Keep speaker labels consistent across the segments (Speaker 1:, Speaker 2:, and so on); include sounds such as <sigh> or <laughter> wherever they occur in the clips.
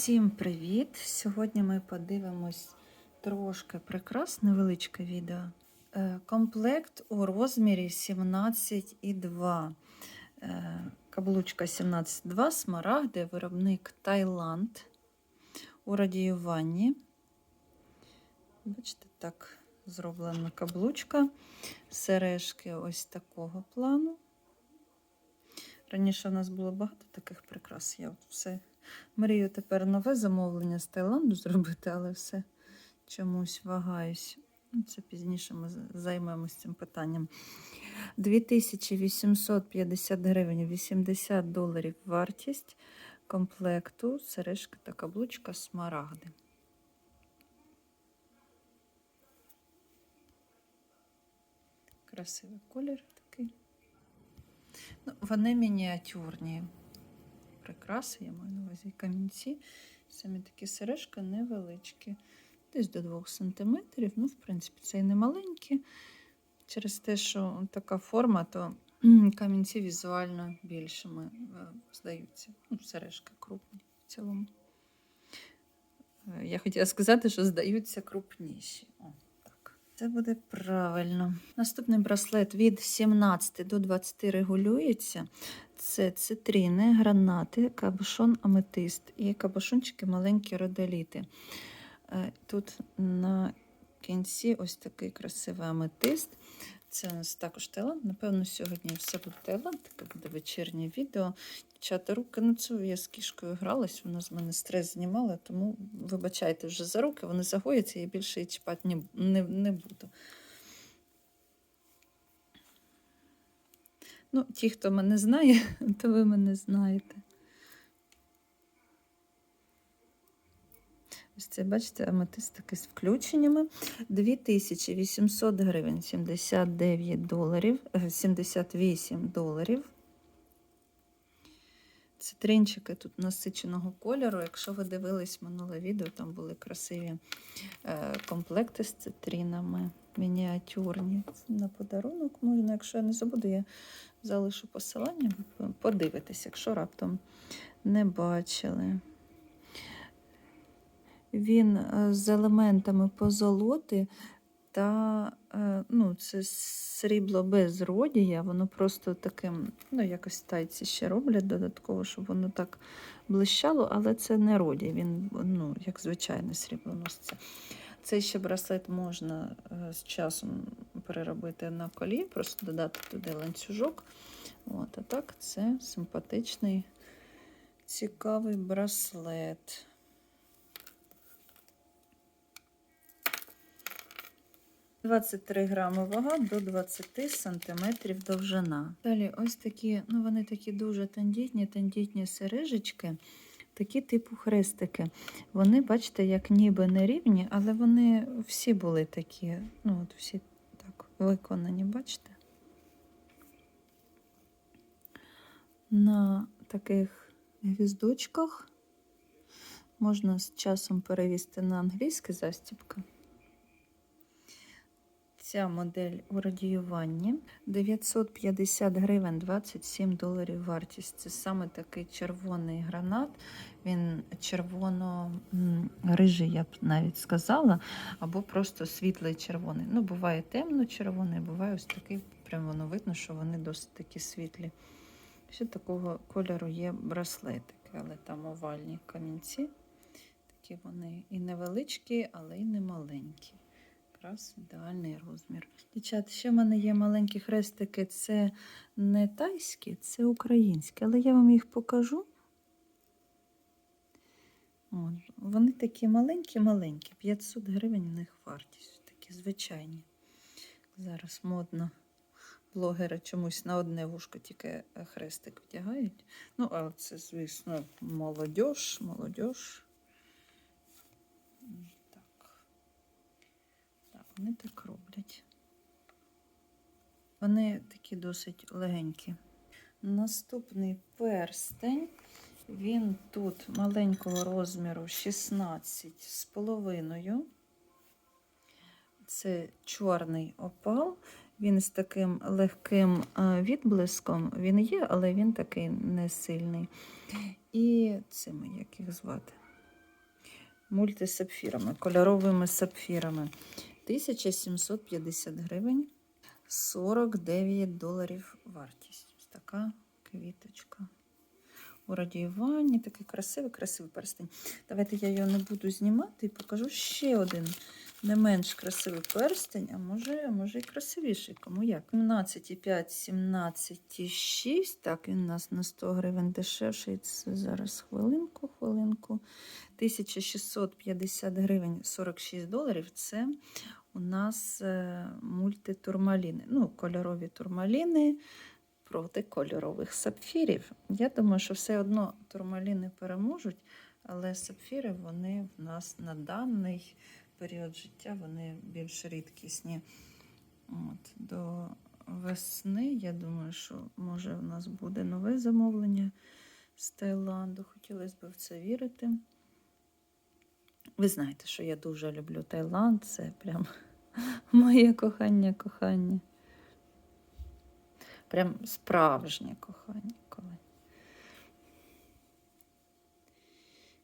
Speaker 1: Всім привіт! Сьогодні ми подивимось трошки прикрас, невеличке відео. Е, Комплект у розмірі 17,2. Е, Каблучка 17,2, смарагди, виробник Таїланд у радіюванні. Бачите, так зроблена каблучка. Сережки ось такого плану. Раніше у нас було багато таких прикрас. Я все мрію тепер нове замовлення з Таїланду <laughs> зробити, але все чомусь вагаюсь. Ну, Це пізніше ми з- займемось цим питанням. 2850 гривень, 80 доларів вартість комплекту, сережка та каблучка смарагди. Красивий колір такий. Ну, вони мініатюрні прикраси, я маю на увазі камінці. Самі такі сережки невеличкі, десь до 2 см. Ну, в принципі, це і не маленькі. Через те, що така форма, то <clears throat> камінці візуально більшими е, здаються. Ну, сережки крупні в цілому. Е, Я хотіла сказати, що здаються крупніші. О. Це буде правильно. Наступний браслет від 17 до 20 регулюється. Це цитрини, гранати, кабушон, аметист і кабушончики маленькі родоліти. Е, Тут на кінці ось такий красивий аметист. Це у нас також Таїланд. Напевно, сьогодні все буде Таїланд, таке буде вечірнє відео. Дівчата, руки на цю я з кішкою гралась, вона з мене стрес знімала, тому вибачайте вже за руки, вони загояться, я більше її чіпати не, не, не буду. Ну, ті, хто мене знає, <laughs> то ви мене знаєте. Ось це, бачите, аметист такий з включеннями. 2800 гривень, 79 доларів, е, 78 доларів. Цитринчики тут насиченого кольору. Якщо ви дивились минуле відео, там були красиві е, комплекти з цитринами, мініатюрні. На подарунок можна, якщо я не забуду, я залишу посилання, ви подивитесь, якщо раптом не бачили. Він е, з елементами позолоти та е, ну, це срібло без родія, воно просто таким, ну, якось тайці ще роблять додатково, щоб воно так блищало, але це не родій, він ну, як звичайне срібло носиться. Цей ще браслет можна е, з часом переробити на колі, просто додати туди ланцюжок. От, а так це симпатичний, цікавий браслет. Двадцять три грами вага до 20 сантиметрів довжина. Далі ось такі, ну вони такі дуже тендітні, тендітні сережечки, такі типу хрестики. Вони, бачите, як ніби не рівні, але вони всі були такі, ну от всі так виконані, бачите? На таких гвіздочках можна з часом перевести на англійське застібка. Ця модель у радіюванні 950 гривень 27 доларів вартість. Це саме такий червоний гранат. Він червоно-рижий, я б навіть сказала, або просто світлий червоний. Ну, буває темно-червоний, буває ось такий, прям воно видно, що вони досить такі світлі. Ще такого кольору є браслетики, але там овальні камінці. Такі вони і невеличкі, але й не маленькі. Якраз ідеальний розмір. Дівчат, ще в мене є маленькі хрестики. Це не тайські, це українські, але я вам їх покажу. От, вони такі маленькі-маленькі, 500 гривень у них вартість. Такі звичайні. Зараз модно. Блогери чомусь на одне вушко тільки хрестик вдягають. Ну, але це, звісно, молодь, молодь. Так. Так, вони так роблять. Вони такі досить легенькі. Наступний перстень. Він тут маленького розміру 16 з половиною. Це чорний опал. Він з таким легким е, відблиском. Він є, але він такий не сильний. І цими, як їх звати? мультисапфірами, кольоровими сапфірами. 1750 гривень, 49 доларів вартість. Така квіточка. У радіюванні такий красивий, красивий перстень. Давайте я його не буду знімати і покажу ще один не менш красивий перстень, а може, а може і красивіший, кому як. 17,5, 17,6. Так, він у нас на 100 гривень дешевший. Це зараз хвилинку, хвилинку. 1650 гривень 46 доларів. Це у нас е, мультитурмаліни. Ну, кольорові турмаліни проти кольорових сапфірів. Я думаю, що все одно турмаліни переможуть, але сапфіри вони в нас на даний період життя вони більш рідкісні. От, До весни, я думаю, що може у нас буде нове замовлення з Таїланду. Хотілося б в це вірити. Ви знаєте, що я дуже люблю Таїланд, це прям <laughs> моє кохання, кохання. Прям справжнє кохання. Коли,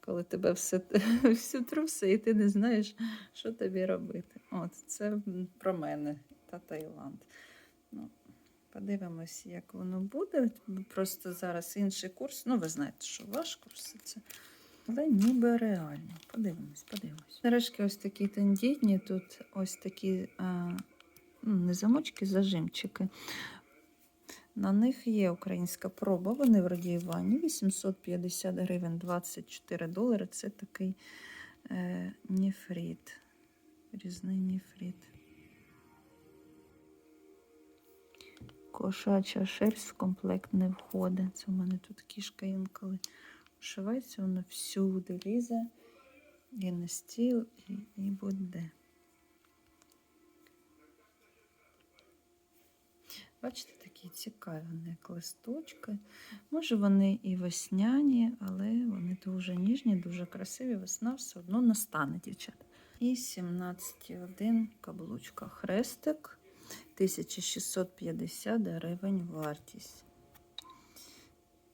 Speaker 1: коли тебе все, <laughs> всю труси, і ти не знаєш, що тобі робити. От, це про мене та Таїланд. Ну, подивимось, як воно буде. Просто зараз інший курс. Ну, ви знаєте, що ваш курс це. Але ніби реально. Подивимось, подивимось. Нарешті ось такі тендітні, тут ось такі а, ну, не замочки, зажимчики. На них є українська проба, вони в радіюванні. 850 гривень 24 долари. Це такий е, ніфрит. Різний ніфрит. Кошача шерсть в комплект не входить. Це в мене тут кішка інколи вшивається, воно всюди лізе. І на стіл, і, і буде. Бачите, такі цікаві вони як листочки. Може, вони і весняні, але вони дуже ніжні, дуже красиві. Весна все одно настане, дівчата. І 17,1 каблучка. Хрестик 1650 гривень вартість.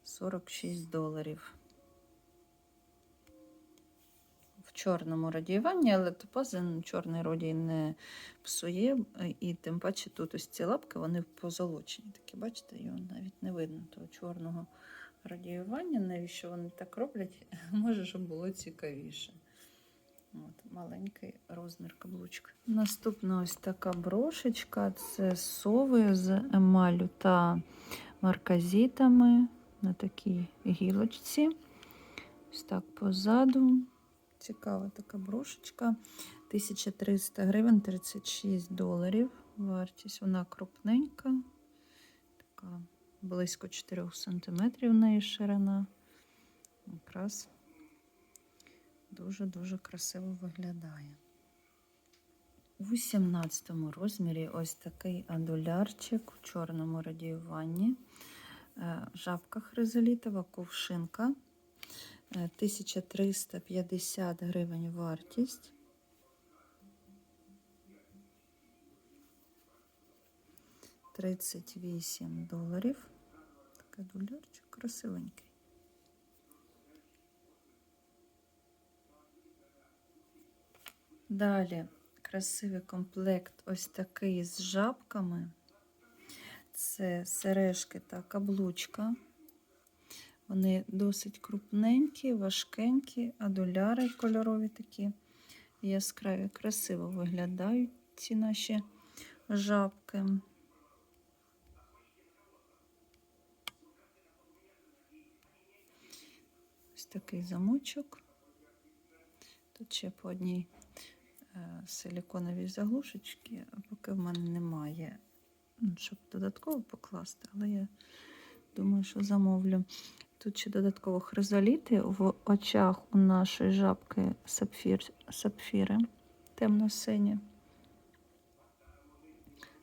Speaker 1: 46 доларів. Чорному радіюванні, але топазин чорний родій не псує, е, і тим паче тут ось ці лапки, вони позолочені. Такі, бачите, його навіть не видно того чорного радіювання. Навіщо вони так роблять? <laughs> Може, щоб було цікавіше. От, Маленький розмір каблучка. Наступна ось така брошечка це сови з емалю та марказітами на такій гілочці. Ось так позаду. Цікава така брошечка. 1300 гривень, 36 доларів. Вартість. Вона крупненька, така близько 4 см в неї ширина. Якраз дуже-дуже красиво виглядає. У 17 розмірі ось такий адулярчик у чорному радіюванні. Е, Жабка хризолітова, ковшинка. Е, 1350 гривень вартість. Тридцять вісім доларів. Такий дулярчик красивенький. Далі красивий комплект ось такий з жабками. Це сережки та каблучка. Вони досить крупненькі, важкенькі, а кольорові такі яскраві, красиво виглядають ці наші жабки. Ось такий замочок. Тут ще по одній е, силіконовій заглушечці, а поки в мене немає, ну, щоб додатково покласти, але я думаю, що замовлю. Тут ще додатково хризоліти. В очах у нашої жабки сапфір, сапфіри темно-сині.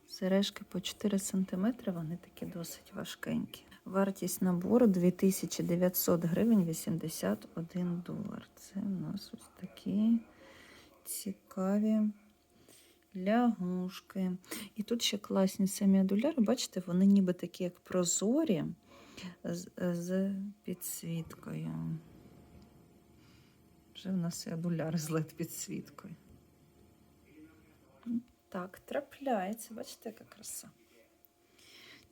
Speaker 1: Сережки по 4 см, вони такі досить важкенькі. Вартість набору 2900 гривень 81 долар. Це у нас ось такі цікаві лягушки. І тут ще класні самі адуляри, бачите, вони ніби такі, як прозорі з, з підсвіткою. Вже в нас і адуляр з led підсвіткою. Так, трапляється, бачите, яка краса.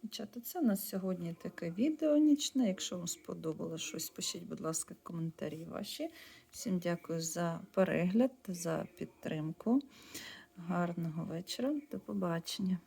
Speaker 1: Дівчата, це у нас сьогодні таке відео нічне. Якщо вам сподобалось щось, пишіть, будь ласка, коментарі ваші. Всім дякую за перегляд, за підтримку. Гарного вечора. До побачення.